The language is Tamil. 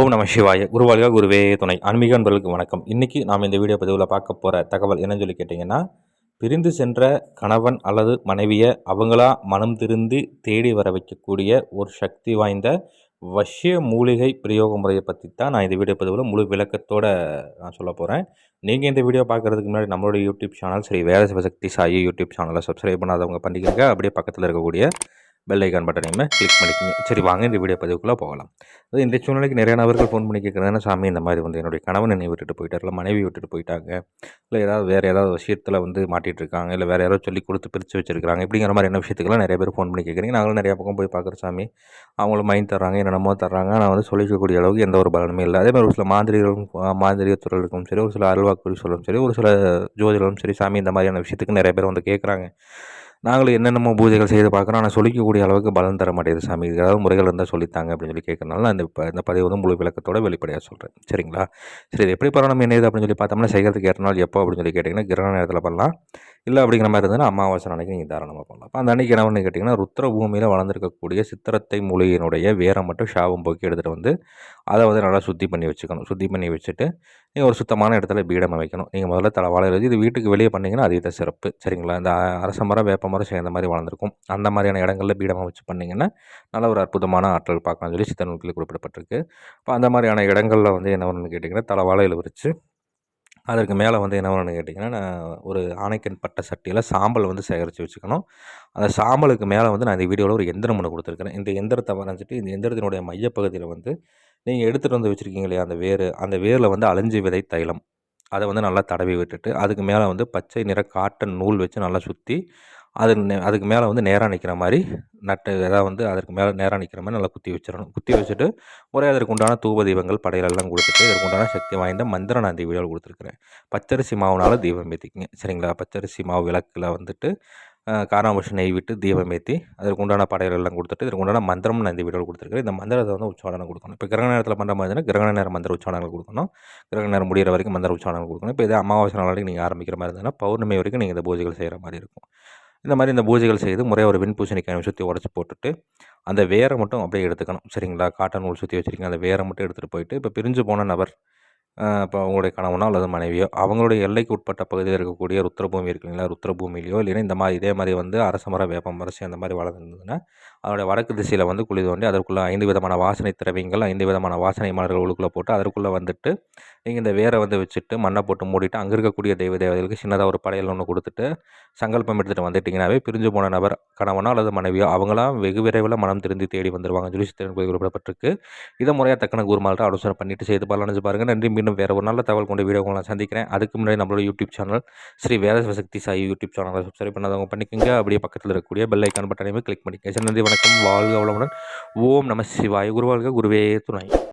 ஓம் நம சிவாய. குருவாளிகா குருவே துணை. ஆன்மீக அன்பர்களுக்கு வணக்கம். இன்றைக்கி நாம் இந்த வீடியோ பதிவில் பார்க்க போகிற தகவல் என்னன்னு சொல்லி கேட்டிங்கன்னா பிரிந்து சென்ற கணவன் அல்லது மனைவியை அவங்களா மனம் திருந்தி தேடி வர வைக்கக்கூடிய ஒரு சக்தி வாய்ந்த வஷ்ய மூலிகை பிரயோக முறையை பற்றி தான் நான் இந்த வீடியோ பதிவில் முழு விளக்கத்தோடு நான் சொல்ல போகிறேன் நீங்கள் இந்த வீடியோ பார்க்குறதுக்கு முன்னாடி நம்மளோட யூடியூப் சேனல் சரி வேத சிவசக்தி சாயி யூடியூப் சேனலை சப்ஸ்கிரைப் பண்ணாதவங்க பண்ணிக்கிறாங்க அப்படியே பக்கத்தில் இருக்கக்கூடிய பெல் ஐக்கான் பட்டனையுமே கிளிக் பண்ணிக்கிங்க. சரி வாங்க இந்த வீடியோ பதிவுக்குள்ளே போகலாம். அது இந்த சூழ்நிலைக்கு நிறைய நபர்கள் ஃபோன் பண்ணி கேட்குறதுனா சாமி இந்த மாதிரி வந்து என்னுடைய கணவன் என்னை விட்டுட்டு போயிட்டார் இல்லை மனைவி விட்டுட்டு போயிட்டாங்க இல்லை ஏதாவது வேறு ஏதாவது விஷயத்தில் வந்து மாட்டிகிட்டு இருக்காங்க இல்லை வேறு யாராவது சொல்லி கொடுத்து பிரித்து வச்சிருக்காங்க இப்படிங்கிற மாதிரி என்ன விஷயத்துக்கெல்லாம் நிறைய பேர் ஃபோன் பண்ணி கேட்குறீங்க நாங்களும் நிறைய பக்கம் போய் பார்க்குற சாமி. அவங்களும் மைண்ட் தர்றாங்க என்னென்னமோ தர்றாங்க. நான் வந்து சொல்லிக்கக்கூடிய அளவுக்கு எந்த ஒரு பலனுமே இல்லை. அதே மாதிரி ஒரு சில மாந்திரிகளும் மாந்திரிக இருக்கும் சரி ஒரு சில அருள்வாக்குறி சொல்லும் சரி ஒரு சில ஜோதிடரும் சரி சாமி இந்த மாதிரியான விஷயத்துக்கு நிறைய பேர் வந்து கேட்குறாங்க நாங்களும் என்னென்னமோ பூஜைகள் செய்து பார்க்குறோம். ஆனால் சொல்லிக்கக்கூடிய அளவுக்கு பலன் தர மாட்டேங்குது சாமி. ஏதாவது முறைகள் இருந்தால் சொல்லித்தாங்க அப்படின்னு சொல்லி கேட்கறனால அந்த இந்த பதிவு வந்து முழு விளக்கத்தோட வெளிப்படையாக சொல்கிறேன் சரிங்களா? சரி இது எப்படி பரவாயில்ல என்ன அப்படின்னு சொல்லி பார்த்தோம்னா செய்கிறதுக்கு ஏற்ற நாள் எப்போ அப்படின்னு சொல்லி கேட்டிங்கன்னா கிரகண நேரத்தில் பண்ணலாம். இல்லை அப்படிங்கிற மாதிரி இருந்தால் அமாவாசை அன்னைக்கு நீங்கள் தாராளமாக பண்ணலாம். அப்போ அந்த அன்னைக்கு என்ன கேட்டிங்கன்னா ருத்ர பூமியில் வளர்ந்துருக்கக்கூடிய சித்திரத்தை மூலிகையினுடைய வேரை மட்டும் ஷாவம் போக்கி எடுத்துகிட்டு வந்து அதை வந்து நல்லா சுத்தி பண்ணி வச்சுக்கணும். சுத்தி பண்ணி வச்சுட்டு நீங்கள் ஒரு சுத்தமான இடத்துல பீடம் வைக்கணும் நீங்கள் முதல்ல தலைவாழை வச்சு இது வீட்டுக்கு வெளியே பண்ணிங்கன்னா அதே சிறப்பு. சரிங்களா? இந்த அரச மரம் வேப்ப மரம் சேர்ந்த மாதிரி வளர்ந்துருக்கும். அந்த மாதிரியான இடங்களில் பீடமாக வச்சு பண்ணிங்கன்னா நல்ல ஒரு அற்புதமான ஆற்றல் பார்க்கணும்னு சொல்லி சித்தநூல்களில் குறிப்பிடப்பட்டிருக்கு. இப்போ அந்த மாதிரியான இடங்களில் வந்து என்ன ஒன்று கேட்டிங்கன்னா தலைவாழையில் விரித்து அதற்கு மேலே வந்து என்ன பண்ணணும்னு கேட்டிங்கன்னா நான் ஒரு ஆணைக்கன் பட்டை சட்டியில் சாம்பல் வந்து சேகரித்து வச்சுக்கணும். அந்த சாம்பலுக்கு மேலே வந்து நான் இந்த வீடியோவில் ஒரு எந்திரம் ஒன்று கொடுத்துருக்குறேன். இந்த எந்திரத்தை வரைஞ்சிட்டு இந்த எந்திரத்தினுடைய மையப்பகுதியில் வந்து நீங்கள் எடுத்துகிட்டு வந்து வச்சுருக்கீங்க இல்லையா அந்த வேர் அந்த வேரில் வந்து அழிஞ்சி விதை தைலம். அதை வந்து நல்லா தடவி விட்டுட்டு அதுக்கு மேலே வந்து பச்சை நிற காட்டன் நூல் வச்சு நல்லா சுற்றி அது அதுக்கு மேலே வந்து நேராக நிற்கிற மாதிரி நட்டு எதாவது வந்து அதற்கு மேலே நேராக நிற்கிற மாதிரி நல்லா குத்தி வச்சிடணும். குத்தி வச்சுட்டு ஒரே அதற்கு உண்டான தூப தீபங்கள் படையிலெல்லாம் கொடுத்துட்டு இதற்கு உண்டான சக்தி வாய்ந்த மந்திரம் நான் இந்த வீடியோவில் கொடுத்துருக்குறேன். பச்சரிசி மாவுனால் தீபம் ஏற்றிக்கிங்க சரிங்களா? பச்சரிசி மாவு விளக்கில் வந்துட்டு காராமஷம் நெய் விட்டு தீபம் ஏற்றி அதற்கு உண்டான படையலெல்லாம் கொடுத்துட்டு இதற்கு உண்டான மந்திரம் நான் இந்த வீடியோவில் கொடுத்துருக்கேன் இந்த மந்திரத்தை வந்து உச்சாரணம் கொடுக்கணும். இப்போ கிரகண நேரத்தில் பண்ணுற மாதிரி கிரகண நேரம் மந்திர உச்சாரணங்கள் கொடுக்கணும். கிரகண நேரம் முடிகிற வரைக்கும் மந்திர உச்சாரணங்கள் கொடுக்கணும். இப்போ இதே அமாவாசை நாளைக்கு நீங்கள் ஆரம்பிக்கிற மாதிரி இருந்ததுன்னா பௌர்ணமி வரைக்கும் நீங்கள் இந்த பூஜைகள் செய்கிற மாதிரி இருக்கும். இந்த மாதிரி இந்த பூஜைகள் செய்து முறையாக ஒரு வெண்பூசணிக்காய் சுற்றி உடச்சி போட்டுட்டு அந்த வேரை மட்டும் அப்படியே எடுத்துக்கணும். சரிங்களா? காட்டன் நூல் சுற்றி வச்சுருக்கீங்க. அந்த வேரை மட்டும் எடுத்துகிட்டு போயிட்டு இப்போ பிரிஞ்சு போன நபர் இப்போ அவங்களுடைய கணவனோ அல்லது மனைவியோ அவங்களுடைய எல்லைக்கு உட்பட்ட பகுதியில் இருக்கக்கூடிய ருத்ரபூமி இருக்குங்களா ருத்ரபூமியிலையோ இல்லைன்னா இந்த மாதிரி இதே மாதிரி வந்து அரசமரம் வேப்பமரசி அந்த மாதிரி வளர்ந்துருந்ததுன்னா அதனுடைய வடக்கு திசையில் வந்து குழி தோண்டி அதற்குள்ளே ஐந்து விதமான வாசனை திரவியங்கள் ஐந்து விதமான வாசனை மலர்கள் உள்ளுக்குள்ளே போட்டு அதற்குள்ளே வந்துட்டு நீங்கள் இந்த வேரை வந்து வச்சுட்டு மண்ணை போட்டு மூடிட்டு அங்கே இருக்கக்கூடிய தெய்வ தேவதைகளுக்கு சின்னதாக ஒரு படையல் ஒன்று கொடுத்துட்டு சங்கல்பம் எடுத்துகிட்டு வந்துட்டிங்கனாவே பிரிஞ்சு போன நபர் கணவனோ அல்லது மனைவியோ அவங்களாம் வெகு விரைவில் மனம் திருந்தி தேடி வந்துடுவாங்க சொல்லி சித்திரன் கோயில் குறிப்பிடப்பட்டிருக்கு இதை முறையாக தக்கன குருமால்கிட்ட ஆலோசனை பண்ணிட்டு செய்து பலனஞ்சு பாருங்கள் நன்றி மீண்டும் வேறு ஒரு நல்ல தகவல் கொண்டு வீடியோ நான் சந்திக்கிறேன். அதுக்கு முன்னாடி நம்மளோட YouTube channel Sri Veda Sakthi Sai YouTube சேனலை சப்ஸ்கிரைப் பண்ணாதவங்க பண்ணிக்கோங்க. அப்படியே பக்கத்தில் இருக்கக்கூடிய பெல் ஐக்கான் பட்டனையுமே கிளிக் பண்ணிக்கங்க. நன்றி வணக்கம். வாழ்க வளமுடன். ஓம் நம சிவாய். குருவாழ்க குருவே துணை.